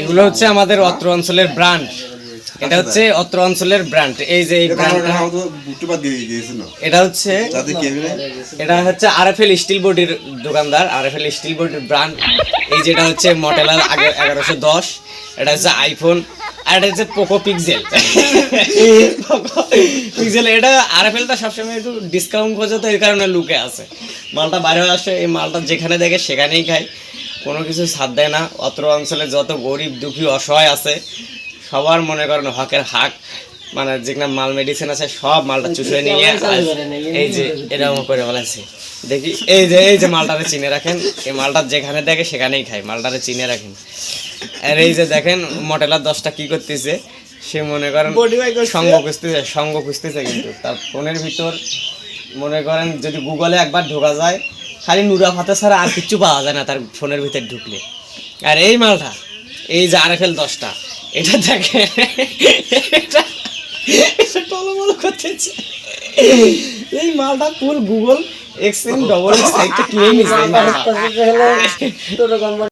এগুলো হচ্ছে আমাদের অত্র অঞ্চলের ব্র্যান্ড এটা হচ্ছে অত্র অঞ্চলের ব্র্যান্ড এই যে এই ব্র্যান্ডটা এটা হচ্ছে এটা হচ্ছে আরএফএল স্টিল বডির দোকানদার। আরএফএল স্টিল বডির ব্র্যান্ড এই যেটা হচ্ছে মডেলার আগে এগারোশো দশ। এটা হচ্ছে আইফোন আর এটা হচ্ছে পোকো পিক্সেল পিক্সেল এটা আরএফএলটা সবসময় একটু ডিসকাউন্ট করছে তো এই কারণে লুকে আছে। মালটা বাইরে আসে এই মালটা যেখানে দেখে সেখানেই খায়। কোনো কিছু ছাড় দেয় না। অত্র অঞ্চলে যত গরিব দুঃখী অসহায় আছে সবার মনে করেন হকের হাক। মানে যেখানে মাল মেডিসিন আছে সব মালটা চুষে নিয়ে আস- এই যে এরকম করে বলেছে দেখি এই যে এই যে মালটারে চিনে রাখেন এই মালটা যেখানে দেখে সেখানেই খায় মালটারে চিনে রাখেন। আর এই যে দেখেন মটেলার দশটা কি করতেছে সে মনে করেন সঙ্গ খুঁজতেছে সঙ্গ খুঁজতেছে কিন্তু। তার ফোনের ভিতর মনে করেন যদি গুগলে একবার ঢোকা যায় খালি নুরা ফাতা ছাড়া আর কিচ্ছু পাওয়া যায় না তার ফোনের ভিতরে ঢুকলে আর এই মালটা, এই যে আর খেল দশটা, এটা দেখে টলমল এই মালটা ফুল গুগল এক্সেন ডবল এক্স কিনে নিছে এই মালটা। টোটো